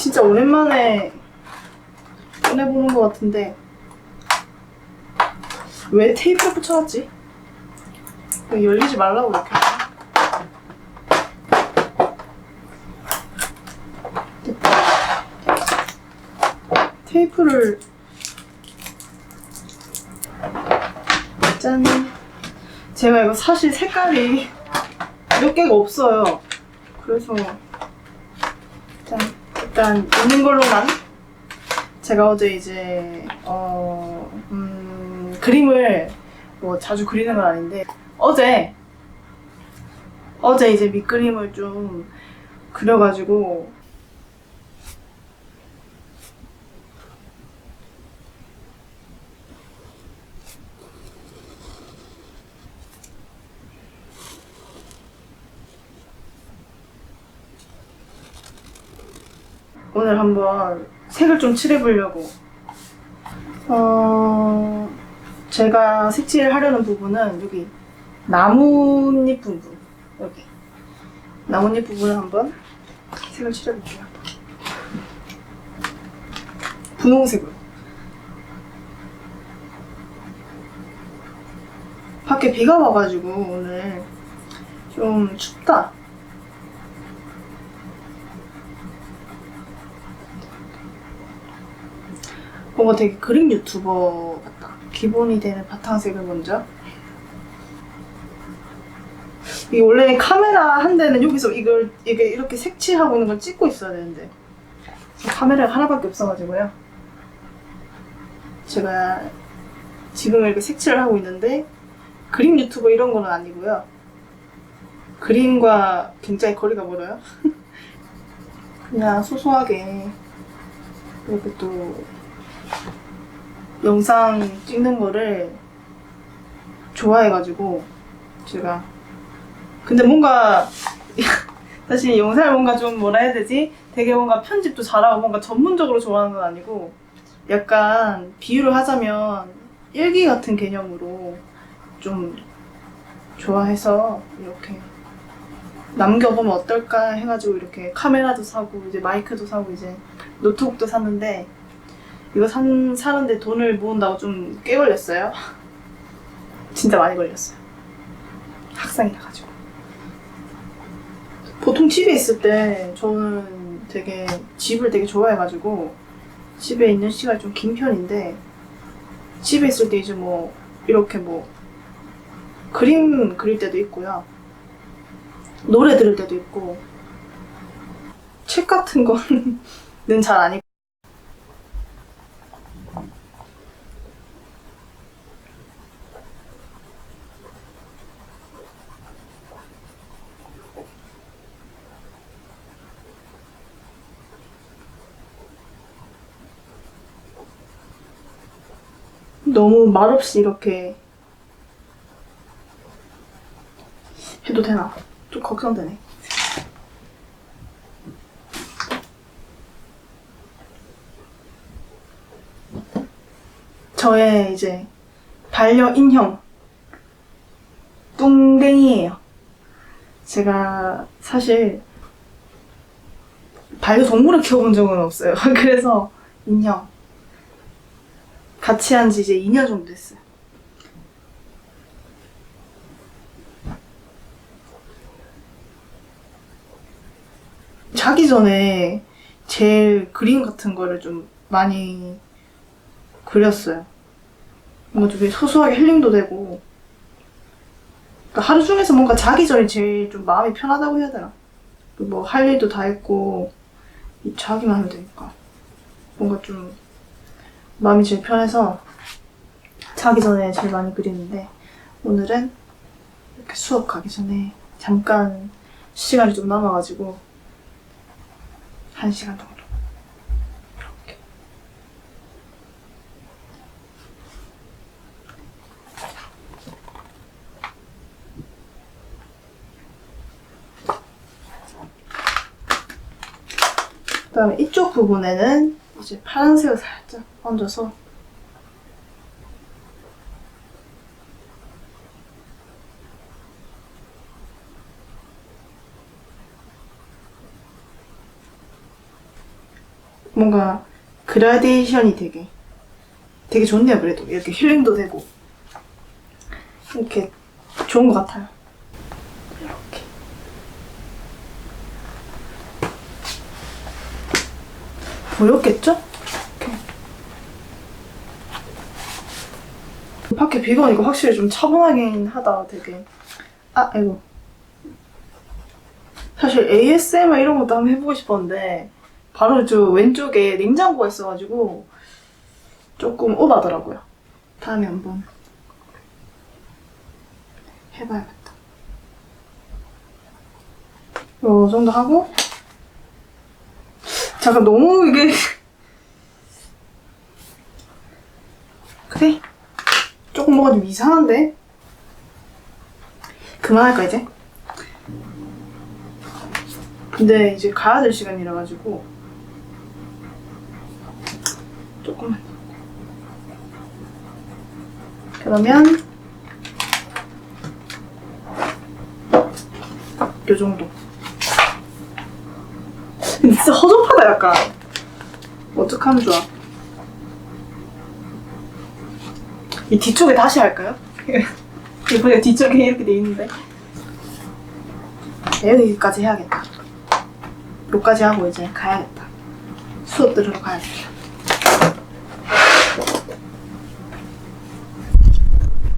진짜 오랜만에 꺼내보는 것 같은데 왜 테이프를 붙여놨지? 열리지 말라고 이렇게 됐다. 테이프를 짠 제가 이거 사실 색깔이 몇 개가 없어요 그래서 짠 일단 있는 걸로만 제가 어제 이제 어 음, 그림을 뭐 자주 그리는 건 아닌데 어제 어제 이제 밑그림을 좀 그려가지고 오늘 한번 색을 좀 칠해보려고. 어, 제가 색칠하려는 부분은 여기 나뭇잎 부분. 여기. 나뭇잎 부분을 한번 색을 칠해볼게요. 분홍색으로. 밖에 비가 와가지고 오늘 좀 춥다. 뭔가 되게 그림 유튜버 같다. 기본이 되는 바탕색을 먼저. 이 원래 카메라 한 대는 여기서 이걸 이게 이렇게 색칠하고 있는 걸 찍고 있어야 되는데 카메라가 하나밖에 없어가지고요. 제가 지금 이렇게 색칠을 하고 있는데 그림 유튜버 이런 거는 아니고요. 그림과 굉장히 거리가 멀어요. 그냥 소소하게 이렇게 또 영상 찍는 거를 좋아해가지고 제가 근데 뭔가 사실 영상을 뭔가 좀 뭐라 해야 되지? 되게 뭔가 편집도 잘하고 뭔가 전문적으로 좋아하는 건 아니고 약간 비유를 하자면 일기 같은 개념으로 좀 좋아해서 이렇게 남겨보면 어떨까 해가지고 이렇게 카메라도 사고 이제 마이크도 사고 이제 노트북도 샀는데 이거 산, 사는데 돈을 모은다고 좀 꽤 걸렸어요. 진짜 많이 걸렸어요. 학생이라 가지고. 보통 집에 있을 때 저는 되게 집을 되게 좋아해가지고 집에 있는 시간이 좀 긴 편인데 집에 있을 때 이제 뭐 이렇게 뭐 그림 그릴 때도 있고요. 노래 들을 때도 있고 책 같은 거는 잘 안 읽고 너무 말없이 이렇게 해도 되나? 좀 걱정되네. 저의 이제 반려 인형 뚱땡이에요. 제가 사실 반려동물을 키워본 적은 없어요. 그래서 인형 같이 한 지 이제 2년 정도 됐어요. 자기 전에 제일 그림 같은 거를 좀 많이 그렸어요. 뭔가 좀 소소하게 힐링도 되고. 그러니까 하루 중에서 뭔가 자기 전이 제일 좀 마음이 편하다고 해야 되나? 뭐 할 일도 다 했고, 자기만 하면 되니까. 뭔가 좀 마음이 제일 편해서 자기 전에 제일 많이 그리는데 오늘은 이렇게 수업 가기 전에 잠깐 시간이 좀 남아가지고 한 시간 정도. 이렇게. 그다음에 이쪽 부분에는 이제 파란색을 살짝 얹어서. 뭔가 그라데이션이 되게 되게 좋네요 그래도. 이렇게 힐링도 되고. 이렇게 좋은 것 같아요 이렇게 보였겠죠? 이렇게. 밖에 비가 오니까 확실히 좀 차분하긴 하다 되게 아 아이고 사실 ASMR 이런 것도 한번 해보고 싶었는데 바로 저 왼쪽에 냉장고가 있어가지고 조금 오바더라고요. 다음에 한번 해봐야겠다. 요 정도 하고 잠깐 너무 이게. 그래? 조금 뭐가 좀 이상한데? 그만할까 이제? 근데 이제 가야 될 시간이라 가지고. 조금만. 그러면 요 정도 진짜 허접하다 약간. 어떡하면 좋아. 이 뒤쪽에 다시 할까요? 이번에 뒤쪽에 이렇게 돼 있는데. 여기까지 해야겠다. 여기까지 하고 이제 가야겠다. 수업 들으러 가야겠다